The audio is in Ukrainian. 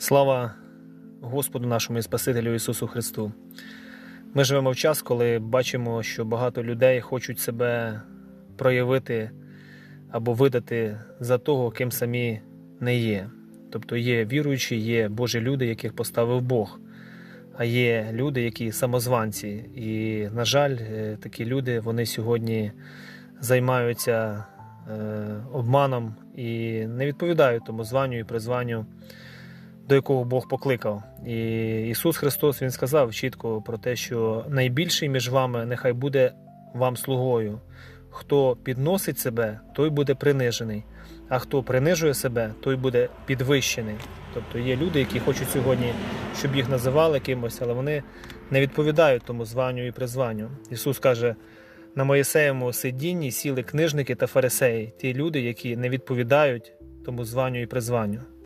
Слава Господу нашому і Спасителю Ісусу Христу. Ми живемо в час, коли бачимо, що багато людей хочуть себе проявити або видати за того, ким самі не є. Тобто є віруючі, є Божі люди, яких поставив Бог, а є люди, які самозванці. І, на жаль, е, такі люди вони сьогодні займаються е, обманом і не відповідають тому званню і призванню до якого Бог покликав. І Ісус Христос Він сказав чітко про те, що найбільший між вами нехай буде вам слугою. Хто підносить себе, той буде принижений, а хто принижує себе, той буде підвищений. Тобто є люди, які хочуть сьогодні, щоб їх називали кимось, але вони не відповідають тому званню і призванню. Ісус каже: на Моїсеєму сидінні сіли книжники та фарисеї, ті люди, які не відповідають тому званню і призванню.